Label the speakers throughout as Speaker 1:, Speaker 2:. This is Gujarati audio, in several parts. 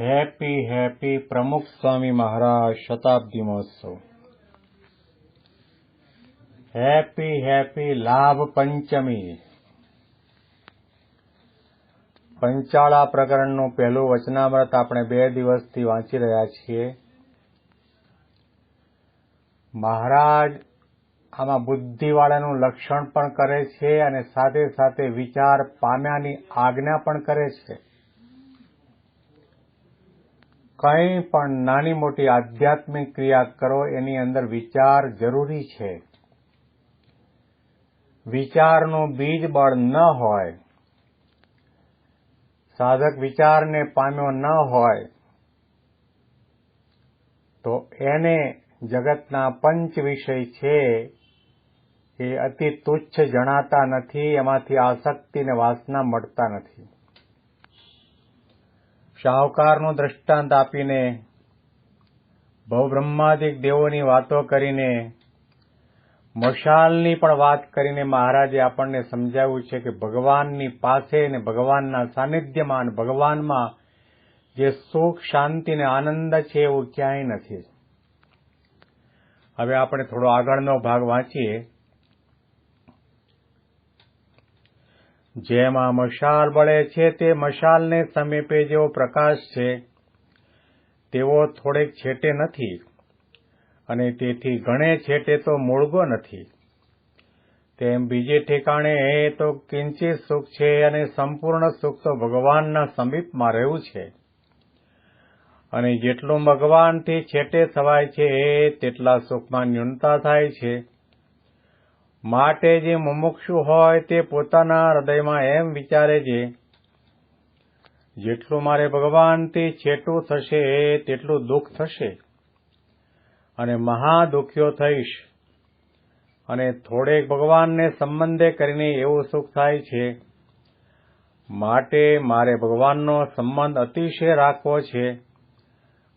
Speaker 1: હેપી હેપી પ્રમુખ સ્વામી મહારાજ શતાબ્દી મહોત્સવ હેપી હેપી લાભ પંચમી પંચાળા પ્રકરણનું પહેલું વચનામૃત આપણે બે દિવસથી વાંચી રહ્યા છીએ. મહારાજ આમાં બુદ્ધિવાળાનું લક્ષણ પણ કરે છે અને સાથે સાથે વિચાર પામ્યાની આજ્ઞા પણ કરે છે. કંઈ પણ નાની મોટી આધ્યાત્મિક ક્રિયા કરો, એની અંદર વિચાર જરૂરી છે. વિચારનું બીજ બળ ન હોય, સાધક વિચારને પામ્યો ન હોય, તો એને જગતના પંચ વિષય છે, એ અતિ તુચ્છ જણાતા નથી, એમાંથી આસક્તિ ને વાસના મળતા નથી. શાહુકારનું દ્રષ્ટાંત આપીને બહુબ્રહ્માદિક દેવોની વાતો કરીને, મશાલની પણ વાત કરીને મહારાજે આપણને સમજાવ્યું છે કે ભગવાનની પાસે ને ભગવાનના સાનિધ્યમાં ભગવાનમાં જે સુખ, શાંતિ ને આનંદ છે એવું ક્યાંય નથી. હવે આપણે થોડો આગળનો ભાગ વાંચીએ. જેમાં મશાલ બળે છે તે મશાલને સમીપે જેવો પ્રકાશ છે. તેવો થોડેક છેટે નથી અને તેથી ઘણે છેટે તો મૂળગો નથી. તેમ બીજે ઠેકાણે તો કિંચિત સુખ છે અને સંપૂર્ણ સુખ તો ભગવાનના સમીપમાં રહેવું છે. અને જેટલું ભગવાનથી છેટે થવાય છે એ, તેટલા સુખમાં ન્યૂનતા થાય છે. માટે જે મુમુક્ષુ હોય તે પોતાના હૃદયમાં એમ વિચારે છે, જેટલું મારે ભગવાનથી છેટું થશે, તેટલું દુઃખ થશે. અને મહાદુખ્યો થઈશ. અને થોડેક ભગવાનને સંબંધે કરીને એવું સુખ થાય છે. માટે મારે ભગવાનનો સંબંધ અતિશય રાખવો છે.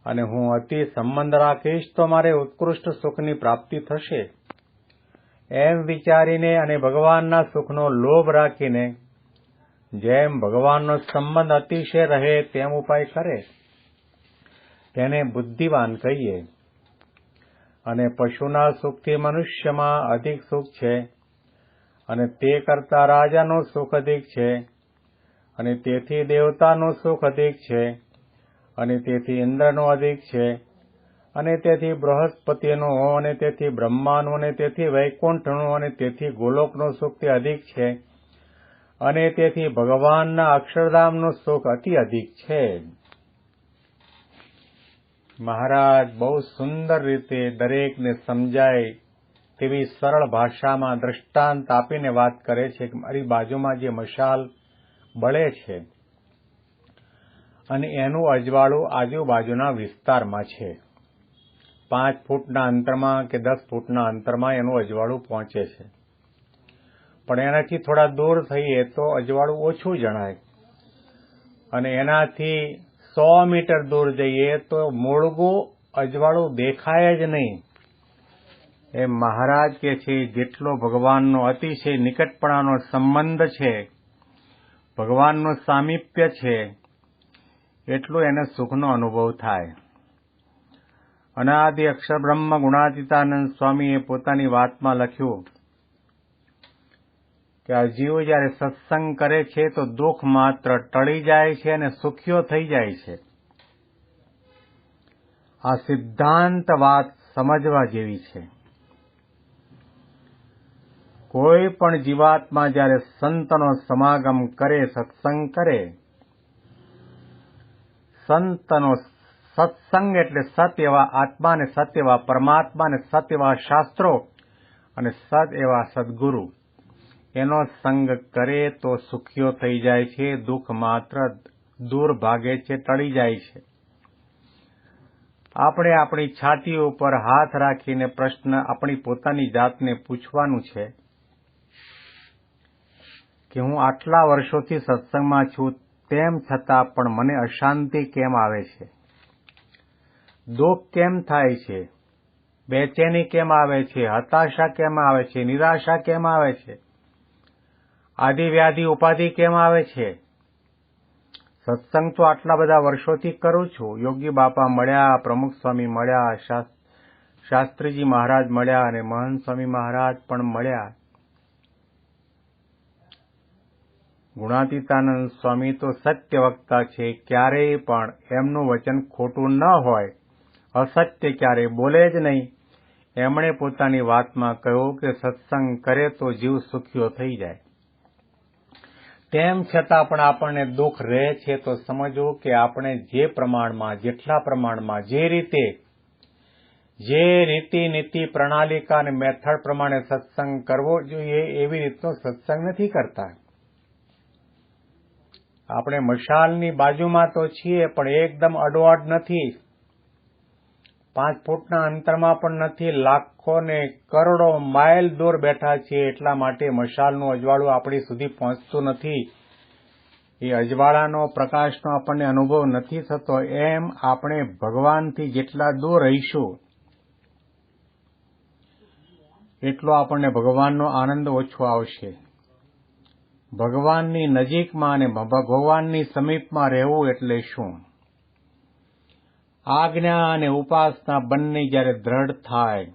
Speaker 1: અને હું અતિ સંબંધ રાખીશ તો મારે ઉત્કૃષ્ટ સુખની પ્રાપ્તિ થશે. એમ વિચારીને અને ભગવાનના સુખનો લોભ રાખીને જેમ ભગવાનનો સંબંધ અતિશય રહે તેમ ઉપાય કરે, તેને બુદ્ધિવાન કહીએ. અને પશુના સુખથી મનુષ્યમાં અધિક સુખ છે અને તે કરતા રાજાનું સુખ અધિક છે અને તેથી દેવતાનું સુખ અધિક છે અને તેથી ઇન્દ્રનું અધિક છે અને તેથી બૃહસ્પતિનું અને તેથી બ્રહ્માનું અને તેથી વૈકુંઠનું અને તેથી ગોલોકનું સુખ તે અધિક છે. અને તેથી ભગવાનના અક્ષરધામનું સુખ અતિ અધિક છે. મહારાજ, બહુ સુંદર રીતે દરેકને સમજાય તેવી સરળ ભાષામાં દ્રષ્ટાંત આપીને વાત કરે છે કે મારી બાજુમાં જે મશાલ બળે છે અને એનું અજવાળું આજુબાજુના વિસ્તારમાં છે. પાંચ ફૂટના અંતરમાં કે દસ ફૂટના અંતરમાં એનું અજવાળું પહોંચે છે. પણ એનાથી થોડા દૂર થઈએ તો અજવાળું ઓછું જણાય. અને એનાથી સો મીટર દૂર જઈએ તો મૂળગું અજવાળું દેખાય જ નહીં. એ મહારાજ કે છે, જેટલો ભગવાનનો અતિશય નિકટપણાનો સંબંધ છે, ભગવાનનું સામીપ્ય છે, એટલું એને સુખનો અનુભવ થાય. અનાદિ અક્ષર બ્રહ્મ ગુણાતીતાનંદ સ્વામીએ પોતાની વાતમાં લખ્યું કે આ જીવ જ્યારે સત્સંગ કરે છે તો દુઃખ માત્ર ટળી જાય છે અને સુખ્યો થઈ જાય છે. આ સિદ્ધાંત વાત સમજવા જેવી છે. કોઈ પણ જીવાત્મા જ્યારે સંતનો સમાગમ કરે, સત્સંગ કરે, સંતનો સત્સંગ એટલે સત એવા આત્મા અને સત એવા પરમાત્મા ને સત એવા શાસ્ત્રો અને સત એવા સદગુરુ. એનો સંગ કરે તો સુખીઓ થઈ જાય છે, દુઃખ માત્ર દૂર ભાગે છે, ટળી જાય છે. આપણે આપણી છાતી ઉપર હાથ રાખીને પ્રશ્ન આપણી પોતાની જાતને પૂછવાનું છે કે હું આટલા વર્ષોથી સત્સંગમાં છું, તેમ છતાં પણ મને અશાંતિ કેમ આવે છે? દુઃખ કેમ થાય છે? બેચેની કેમ આવે છે? હતાશા કેમ આવે છે? નિરાશા કેમ આવે છે? આદિવ્યાધિ ઉપાધિ કેમ આવે છે? સત્સંગ તો આટલા બધા વર્ષોથી કરું છું. યોગી બાપા મળ્યા, પ્રમુખ સ્વામી મળ્યા શાસ્ત્રીજી મહારાજ મળ્યા અને મહંત સ્વામી મહારાજ પણ મળ્યા. ગુણાતીતાનંદ સ્વામી તો સત્ય વક્તા છે, ક્યારેય પણ એમનું વચન ખોટું ન હોય. અસત્ય ક્યારેય બોલે જ નહીં. એમણે પોતાની વાતમાં કહ્યું કે સત્સંગ કરે તો જીવ સુખ્યો થઈ જાય. તેમ છતાં પણ આપણને દુઃખ રહે છે તો સમજવું કે આપણે જે પ્રમાણમાં, જેટલા પ્રમાણમાં, જે રીતે, જે રીતિ નીતિ પ્રણાલિકા અને મેથડ પ્રમાણે સત્સંગ કરવો જોઈએ, એવી રીતનો સત્સંગ નથી કરતા. આપણે મશાલની બાજુમાં તો છીએ, પણ એકદમ અડોઅડ નથી. પાંચ ફૂટના અંતરમાં પણ નથી, લાખો ને કરોડો માઇલ દૂર બેઠા છીએ એટલા માટે મશાલનું અજવાળું આપણી સુધી પહોંચતું નથી. એ અજવાળાનો, પ્રકાશનો આપણને અનુભવ નથી થતો, એમ આપણે ભગવાનથી જેટલા દૂર રહીશું, એટલો આપણને ભગવાનનો આનંદ ઓછો આવશે. ભગવાનની નજીકમાં અને ભગવાનની સમીપમાં રહેવું એટલે શું? આજ્ઞા અને ઉપાસના બંને જ્યારે દ્રઢ થાય,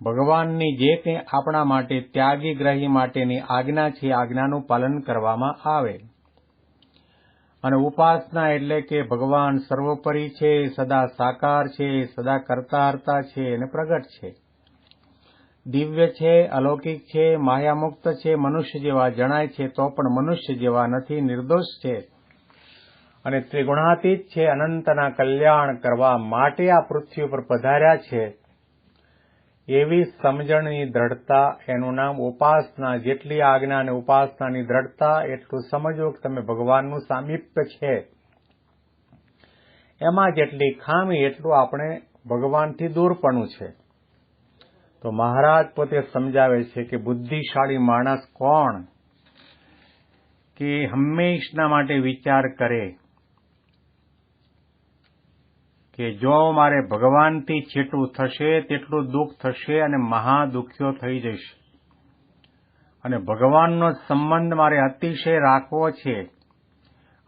Speaker 1: ભગવાનની જે કંઈ આપણા માટે ત્યાગી ગ્રહી માટેની આજ્ઞા છે આજ્ઞાનું પાલન કરવામાં આવે. અને ઉપાસના એટલે કે ભગવાન સર્વોપરી છે, સદા સાકાર છે, સદા કરતા હરતા છે અને પ્રગટ છે. દિવ્ય છે, અલૌકિક છે, માયામુક્ત છે, મનુષ્ય જેવા જણાય છે, તો પણ મનુષ્ય જેવા નથી, નિર્દોષ છે. અને ત્રિગુણાતીત છે અનંતના કલ્યાણ કરવા માટે આ પૃથ્વી ઉપર પધાર્યા છે. એવી સમજણની દ્રઢતા એનું નામ ઉપાસના, જેટલી આજ્ઞા અને ઉપાસનાની દ્રઢતા, એટલું સમજો કે તમે ભગવાનનું સામીપ્ય છે. એમાં જેટલી ખામી, એટલું આપણે ભગવાનથી દૂરપણું છે. તો મહારાજ પોતે સમજાવે છે કે બુદ્ધિશાળી માણસ કોણ? કે હંમેશના માટે વિચાર કરે. કે જો મારે ભગવાનથી છેટું થશે, તેટલું દુઃખ થશે અને મહાદુખ્યો થઈ જશે અને ભગવાનનો સંબંધ મારે અતિશય રાખવો છે.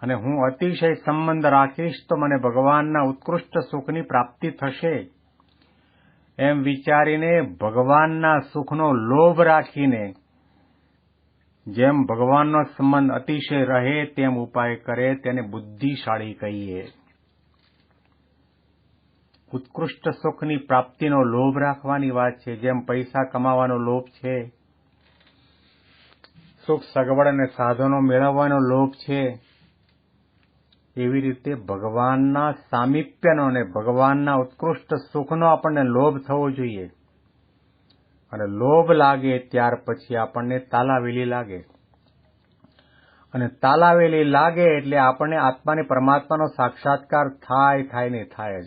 Speaker 1: અને હું અતિશય સંબંધ રાખીશ તો મને ભગવાનના ઉત્કૃષ્ટ સુખની પ્રાપ્તિ થશે. એમ વિચારીને ભગવાનના સુખનો લોભ રાખીને, જેમ ભગવાનનો સંબંધ અતિશય રહે તેમ ઉપાય કરે, તેને બુદ્ધિશાળી કહીએ. ઉત્કૃષ્ટ સુખની પ્રાપ્તિનો લોભ રાખવાની વાત છે. જેમ પૈસા કમાવાનો લોભ છે, સુખ, સગવડ અને સાધનો મેળવવાનો લોભ છે, એવી રીતે ભગવાનના સામીપ્યનો અને ભગવાનના ઉત્કૃષ્ટ સુખનો આપણને લોભ થવો જોઈએ. અને લોભ લાગે ત્યાર પછી આપણને તાલાવેલી લાગે. અને તાલાવેલી લાગે એટલે આપણને આત્માને પરમાત્માનો સાક્ષાત્કાર થાય થાય ને થાય જ.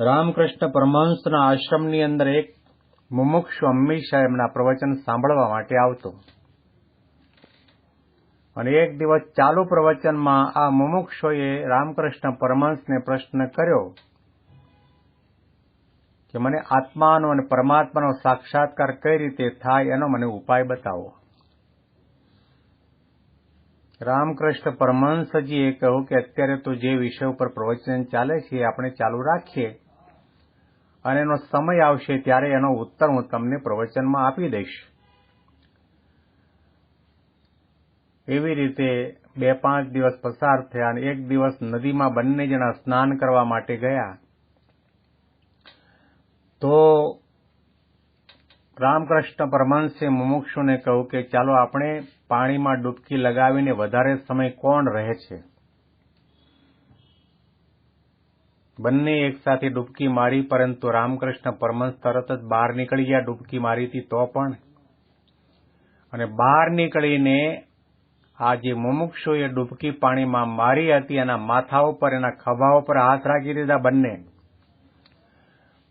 Speaker 1: રામકૃષ્ણ પરમહંસના આશ્રમની અંદર એક મુમુક્ષુ હંમેશા એમના પ્રવચન સાંભળવા માટે આવતો. અને એક દિવસ ચાલુ પ્રવચનમાં આ મુમુક્ષોએ રામકૃષ્ણ પરમહંસને પ્રશ્ન કર્યો કે મને આત્માનો અને પરમાત્માનો સાક્ષાત્કાર કઈ રીતે થાય એનો મને ઉપાય બતાવો. રામકૃષ્ણ પરમહંસજીએ કહ્યું કે અત્યારે તો જે વિષય ઉપર પ્રવચન ચાલે છે આપણે ચાલુ રાખીએ. અને એનો સમય આવશે ત્યારે એનો ઉત્તર હું તમને પ્રવચનમાં આપી દઈશ. એવી રીતે બે પાંચ દિવસ પસાર થયા અને એક દિવસ નદીમાં બંને જણા સ્નાન કરવા માટે ગયા. તો રામકૃષ્ણ પરમહંસે મુમુક્ષુને કહ્યું કે ચાલો આપણે પાણીમાં ડૂબકી લગાવીને વધારે સમય કોણ રહે છે? બંને એકસાથે ડૂબકી મારી, પરંતુ રામકૃષ્ણ પરમહંસ તરત જ બહાર નીકળી ગયા ડૂબકી મારી હતી તો પણ. અને બહાર નીકળીને આ જે મુમુક્ષુએ ડૂબકી પાણીમાં મારી હતી, એના માથા ઉપર, એના ખભા ઉપર હાથ રાખી દીધા બંને.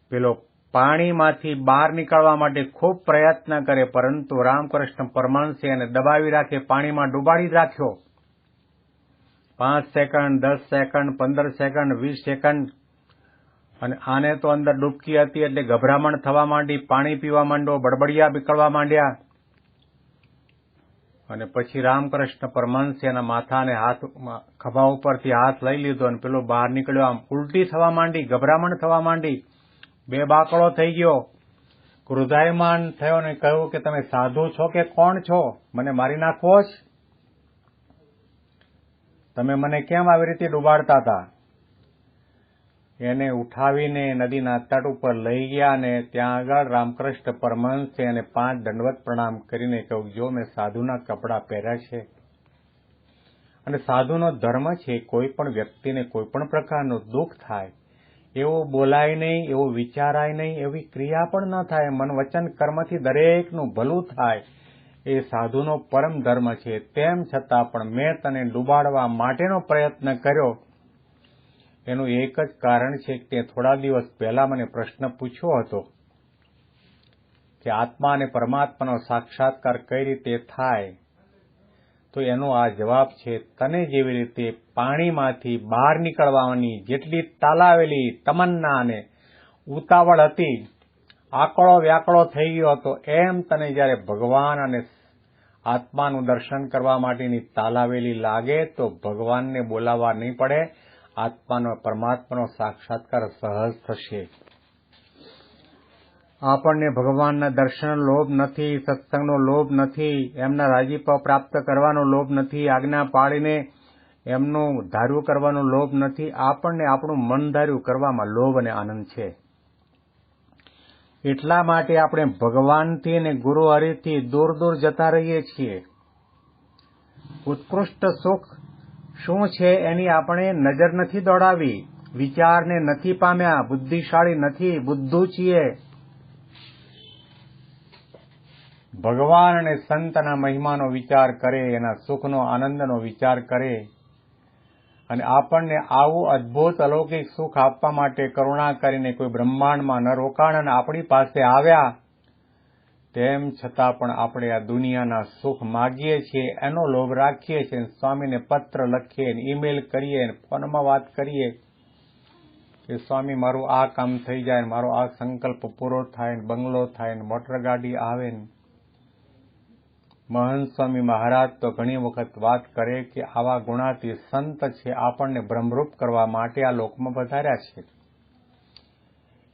Speaker 1: પેલો પાણીમાંથી બહાર નીકળવા માટે ખૂબ પ્રયત્ન કરે, પરંતુ રામકૃષ્ણ પરમહંસે એને દબાવી રાખે, પાણીમાં ડૂબાડી રાખ્યો. પાંચ સેકન્ડ, દસ સેકન્ડ, પંદર સેકન્ડ, વીસ સેકન્ડ. અને આને તો અંદર ડૂબકી હતી એટલે ગભરામણ થવા માંડી, પાણી પીવા માંડો, બડબડિયા નીકળવા માંડ્યા. અને પછી રામકૃષ્ણ પરમહંસે એના માથાને હાથ ખભા ઉપરથી હાથ લઈ લીધો અને પેલો બહાર નીકળ્યો. આમ ઉલટી થવા માંડી, ગભરામણ થવા માંડી. બે બાકડો થઈ ગયો. ક્રોધાયમાન થયો ને કહ્યું કે તમે સાધુ છો કે કોણ છો? મને મારી નાખવો જ. તમે મને કેમ આવી રીતે ડૂબાડતા હતા? એને ઉઠાવીને નદીના તટ ઉપર લઈ ગયા અને ત્યાં આગળ રામકૃષ્ણ પરમહંસે એને પાંચ દંડવત પ્રણામ કરીને કહ્યું, જો મેં સાધુના કપડાં પહેર્યા છે અને સાધુનો ધર્મ છે, કોઈ પણ વ્યક્તિને કોઈ પણ પ્રકારનું દુઃખ થાય, એવું બોલાય નહીં, એવો વિચારાય નહીં, એવી ક્રિયા પણ ન થાય, મન વચન કર્મથી દરેકનું ભલું થાય એ સાધુનો પરમ ધર્મ છે. તેમ છતાં પણ મેં તને ડૂબાડવા માટેનો પ્રયત્ન કર્યો. એનું એક જ કારણ છે કે તે થોડા દિવસ પહેલા મને પ્રશ્ન પૂછ્યો હતો કે આત્મા અને પરમાત્માનો સાક્ષાત્કાર કઈ રીતે થાય? તો એનો આ જવાબ છે, તને જેવી રીતે પાણીમાંથી બહાર નીકળવાની જેટલી તાલાવેલી તમન્ના અને ઉતાવળ હતી આકળો વ્યાકળો થઈ ગયો હતો. એમ તને જ્યારે ભગવાન અને આત્માનું દર્શન કરવા માટેની તાલાવેલી લાગે તો ભગવાનને બોલાવવા નહીં પડે. આત્માનો પરમાત્માનો સાક્ષાત્કાર સહજ થશે. આપણને ભગવાનના દર્શન લોભ નથી, સત્સંગનો લોભ નથી, એમના રાજીપા પ્રાપ્ત કરવાનો લોભ નથી, આજ્ઞા પાડીને એમનું ધાર્યું કરવાનો લોભ નથી. આપણને આપણું મન ધાર્યું કરવામાં લોભ અને આનંદ છે. એટલા માટે આપણે ભગવાનથી અને ગુરુ હરિથી દૂર દૂર જતા રહીએ છીએ. ઉત્કૃષ્ટ સુખ શું છે એની આપણે નજર નથી દોડાવી. વિચારને નથી પામ્યા, બુદ્ધિશાળી નથી, બુદ્ધુ છીએ. ભગવાન અને સંતના મહિમાનો વિચાર કરે, એના સુખનો, આનંદનો વિચાર કરે. અને આપણને આવું અદ્ભુત અલૌકિક સુખ આપવા માટે કરુણા કરીને કોઈ બ્રહ્માંડમાં ન રોકાણ અને આપણી પાસે આવ્યા, તેમ છતાં પણ આપણે આ દુનિયાના સુખ માગીએ છીએ, એનો લોભ રાખીએ છીએ. સ્વામીને પત્ર લખીએ, ઈમેલ કરીએ, ફોનમાં વાત કરીએ કે, સ્વામી, મારું આ કામ થઈ જાય મારો આ સંકલ્પ પૂરો થાય બંગલો થાય મોટર ગાડી આવે ને મહંત સ્વામી મહારાજ તો ઘણી વખત વાત કરે કે આવા ગુણાતી સંત છે, આપણને ભ્રમરૂપ કરવા માટે આ લોકમાં પધાર્યા છે.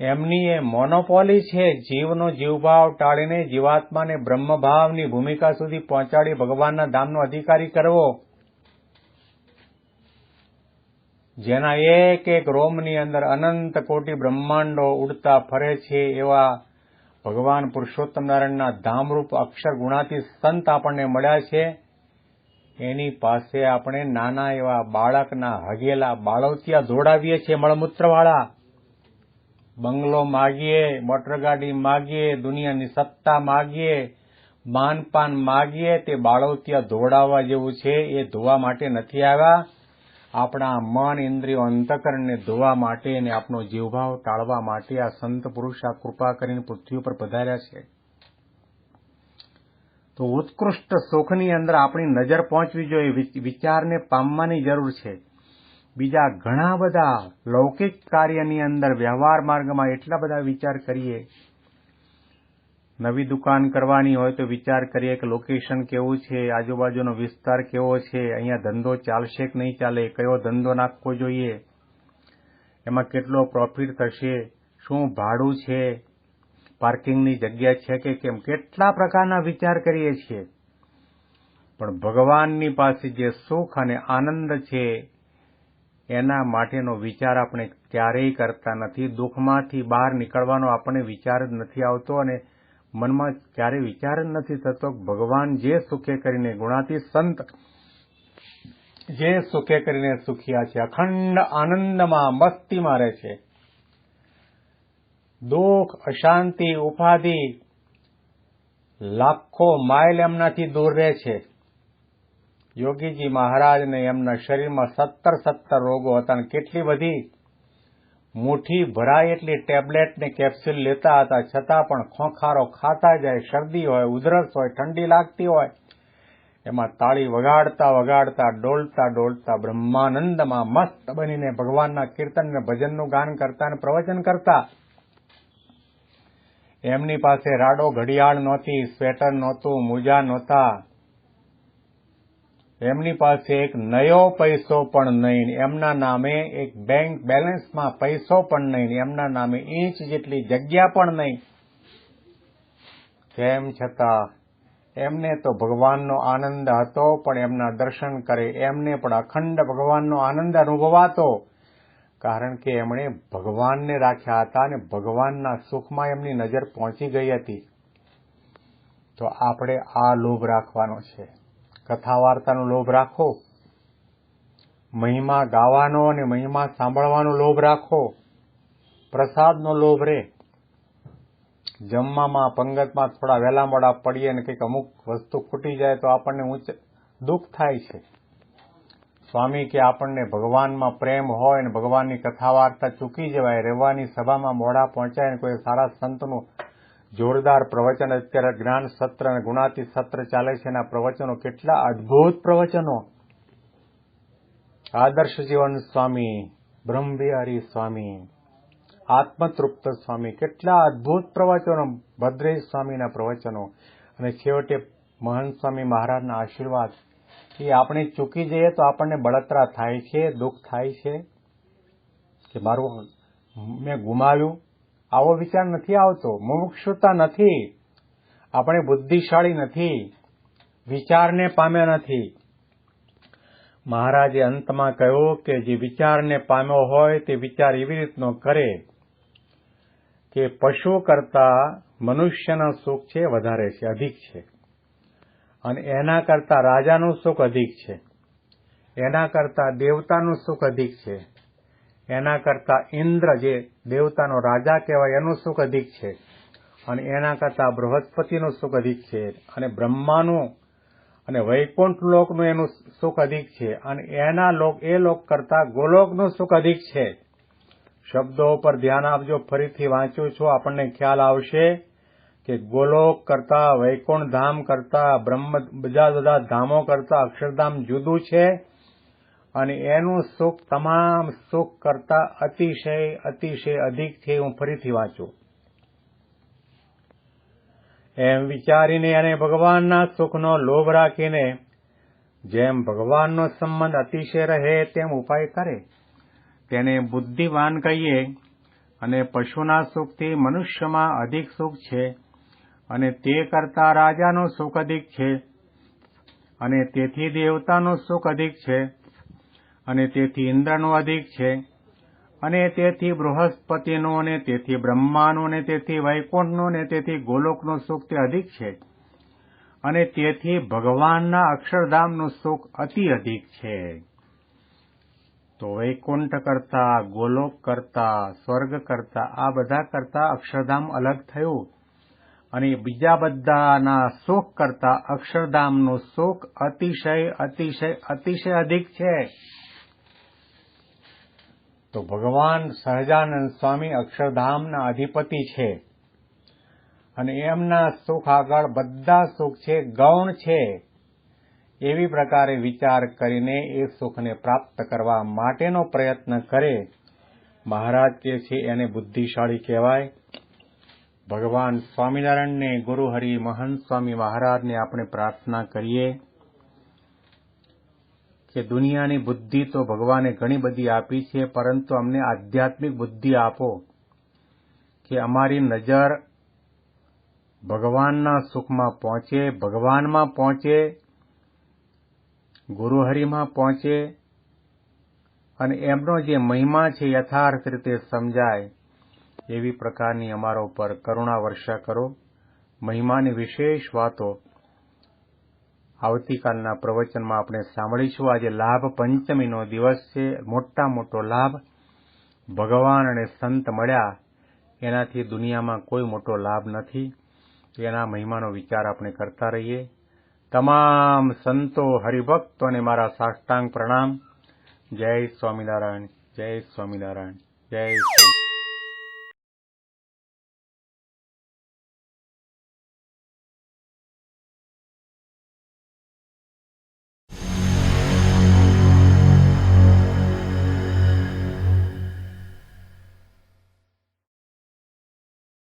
Speaker 1: એમની એ મોનોપોલી છે, જીવનો જીવભાવ ટાળીને જીવાત્માને બ્રહ્મભાવની ભૂમિકા સુધી પહોંચાડી ભગવાનના ધામનો અધિકારી કરવો. જેના એક એક રોમની અંદર અનંત કોટી બ્રહ્માંડો ઉડતા ફરે છે એવા ભગવાન પુરુષોત્તમ નારાયણના ધામરૂપ અક્ષર ગુણાતી સંત આપણને મળ્યા છે. એની પાસે આપણે નાના એવા બાળકના હગેલા બાળવતિયા દોડાવીએ છીએ, મળમૂત્રવાળા. બંગલો માગીએ મોટરગાડી માગીએ, દુનિયાની સત્તા માગીએ, માનપાન માગીએ, તે બાળવતિયા દોડાવવા જેવું છે. એ ધોવા માટે નથી આવ્યા. આપણા મન ઇન્દ્રિયો અંતકરણને ધોવા માટે અને આપણો જીવભાવ ટાળવા માટે આ સંત પુરુષ આ કૃપા કરીને પૃથ્વી ઉપર પધાર્યા છે. તો ઉત્કૃષ્ટ સુખની અંદર આપણી નજર પહોંચવી જોઈએ. વિચારને પામવાની જરૂર છે. બીજા ઘણા બધા લૌકિક કાર્યની અંદર વ્યવહાર માર્ગમાં એટલા બધા વિચાર કરીએ નવી દુકાન કરવાની હોય તો વિચાર કરીએ કે લોકેશન કેવું છે, આજુબાજુનો વિસ્તાર કેવો છે, અહીંયા ધંધો ચાલશે કે નહીં ચાલે, કયો ધંધો નાખવો જોઈએ, એમાં કેટલો પ્રોફિટ થશે, શું ભાડું છે પાર્કિંગની જગ્યા છે કે કેમ, કેટલા પ્રકારના વિચાર કરીએ છીએ. પણ ભગવાનની પાસે જે સુખ અને આનંદ છે, એના માટેનો વિચાર આપણે ક્યારેય કરતા નથી. દુઃખમાંથી બહાર નીકળવાનો આપણને વિચાર જ નથી આવતો અને મનમાં ક્યારેય વિચાર નથી થતો ભગવાન જે સુખે કરીને ગુણાતી સંત જે સુખે કરીને સુખિયા છે, અખંડ આનંદમાં મસ્તીમાં રહે છે. દુઃખ, અશાંતિ, ઉપાધિ લાખો માઇલ એમનાથી દૂર રહે છે. યોગીજી મહારાજને એમના શરીરમાં સત્તર સત્તર રોગો હતા અને કેટલી બધી મુઠ્ઠી ભરાય એટલી ટેબ્લેટ ને કેપ્સ્યુલ લેતા હતા. છતાં પણ ખોખારો ખાતા જાય, શરદી હોય, ઉધરસ હોય, ઠંડી લાગતી હોય. એમાં તાળી વગાડતા વગાડતા, ડોલતા ડોલતા બ્રહ્માનંદમાં મસ્ત બનીને ભગવાનના કીર્તન ને ભજનનું ગાન કરતા અને પ્રવચન કરતા. એમની પાસે રાડો, ઘડિયાળ નહોતી, સ્વેટર નહોતું, મોજા નહોતા. એમની પાસે એક નયો પૈસો પણ નહીં, એમના નામે એક બેંક બેલેન્સમાં પૈસો પણ નહીં, એમના નામે ઇંચ જેટલી જગ્યા પણ નહીં. તેમ છતાં, એમને તો ભગવાનનો આનંદ હતો, પણ એમના દર્શન કરે, એમને પણ અખંડ ભગવાનનો આનંદ અનુભવાતો. કારણ કે એમણે ભગવાનને રાખ્યા હતા અને ભગવાનના સુખમાં એમની નજર પહોંચી ગઈ હતી. તો આપણે આ લોભ રાખવાનો છે. કથા વાર્તાનો લોભ રાખો. મહિમા ગાવાનો અને મહિમા સાંભળવાનો લોભ રાખો. પ્રસાદનો લોભ રે. જમવામાં, પંગતમાં થોડા વહેલા મોડા પડીએ અને કંઈક અમુક વસ્તુ ખૂટી જાય તો આપણને ઊંચ દુઃખ થાય છે. સ્વામી કે આપણને ભગવાનમાં પ્રેમ હોય અને ભગવાનની કથા વાર્તા ચૂકી જવાય, રહેવાની સભામાં મોડા પહોંચાય અને કોઈ સારા સંતનું જોરદાર પ્રવચન અત્યારે જ્ઞાન સત્ર અને ગુણાતી સત્ર ચાલે છે એના પ્રવચનો કેટલા અદ્ભુત પ્રવચનો. આદર્શ જીવન સ્વામી, બ્રહ્મવિહારી સ્વામી, આત્મતૃપ્ત સ્વામી, કેટલા અદભુત પ્રવચનો, ભદ્રેશ સ્વામીના પ્રવચનો. અને છેવટે મહંત સ્વામી મહારાજના આશીર્વાદ. એ આપણે ચૂકી જઈએ તો આપણને બળતરા થાય છે, દુઃખ થાય છે. કે મારું મેં ગુમાવ્યું આવો વિચાર નથી આવતો. મુમુક્ષુતા નથી. આપણે બુદ્ધિશાળી નથી. વિચારને પામ્યા નથી. મહારાજે અંતમાં કહ્યું કે જે વિચારને પામ્યો હોય તે વિચાર એવી રીતનો કરે કે પશુ કરતા મનુષ્યના સુખ છે, વધારે છે, અધિક છે. અને એના કરતા રાજાનું સુખ અધિક છે. એના કરતા દેવતાનું સુખ અધિક છે. એના કરતા ઇન્દ્ર જે દેવતાનો રાજા કહેવાય, એનું સુખ અધિક છે. અને એના કરતા બૃહસ્પતિનું સુખ અધિક છે. અને બ્રહ્માનું અને વૈકુંઠ લોકનું એનું સુખ અધિક છે. અને એના લોક, એ લોક કરતા ગોલોકનું સુખ અધિક છે. શબ્દો ઉપર ધ્યાન આપજો. ફરીથી વાંચું છું. આપણને ખ્યાલ આવશે કે ગોલોક કરતા વૈકુંઠ ધામ કરતા, બ્રહ્મ, બધા બધા ધામો કરતા અક્ષરધામ જુદું છે. અને એનું સુખ તમામ સુખ કરતા અતિશય અતિશય અધિક છે હું ફરીથી વાંચું. એમ વિચારીને અને ભગવાનના સુખનો લોભ રાખીને જેમ ભગવાનનો સંબંધ અતિશય રહે તેમ ઉપાય કરે. તેને બુદ્ધિવાન કહીએ અને પશુના સુખથી મનુષ્યમાં અધિક સુખ છે અને તે કરતા રાજાનું સુખ અધિક છે અને તેથી દેવતાનું સુખ અધિક છે. અને તેથી ઇન્દ્રનો અધિક છે. અને તેથી બૃહસ્પતિનો અને તેથી બ્રહ્માનો અને તેથી વૈકુંઠનો અને તેથી ગોલોકનો સુખ તે અધિક છે. અને તેથી ભગવાનના અક્ષરધામનું સુખ અતિ અધિક છે. તો વૈકુંઠ કરતા, ગોલોક કરતા, સ્વર્ગ કરતા, આ બધા કરતા અક્ષરધામ અલગ થયું. અને બીજા બધાના સુખ કરતા અક્ષરધામનું સુખ અતિશય અતિશય અતિશય અધિક છે. તો ભગવાન સહજાનંદ સ્વામી અક્ષરધામના અધિપતિ છે. અને એમના સુખ આગળ બધા સુખ છે, ગૌણ છે. એવી પ્રકારે વિચાર કરીને એ સુખને પ્રાપ્ત કરવા માટેનો પ્રયત્ન કરે. મહારાજ જે છે, એને બુદ્ધિશાળી કહેવાય. ભગવાન સ્વામિનારાયણને ગુરુ હરિ મહંત સ્વામી મહારાજને આપણે પ્રાર્થના કરીએ. કે દુનિયાની બુદ્ધિ તો ભગવાને ઘણી બધી આપી છે, પરંતુ અમને આધ્યાત્મિક બુદ્ધિ આપો કે અમારી નજર ભગવાનના સુખમાં પહોંચે, ભગવાનમાં પહોંચે, ગુરુહરિમાં પહોંચે અને એમનો જે મહિમા છે યથાર્થ રીતે સમજાય એવી પ્રકારની અમારા ઉપર કરુણા વર્ષા કરો. મહિમાની વિશેષ વાતો આવતીકાલના પ્રવચનમાં આપણે સાંભળીશું. આજે લાભ પંચમીનો દિવસ છે. મોટા મોટો લાભ ભગવાન અને સંત મળ્યા. એનાથી દુનિયામાં કોઈ મોટો લાભ નથી. એના મહિમાનો વિચાર આપણે કરતા રહીએ. તમામ સંતો હરિભક્તોને મારા સાષ્ટાંગ પ્રણામ. જય સ્વામિનારાયણ જય સ્વામિનારાયણ, જય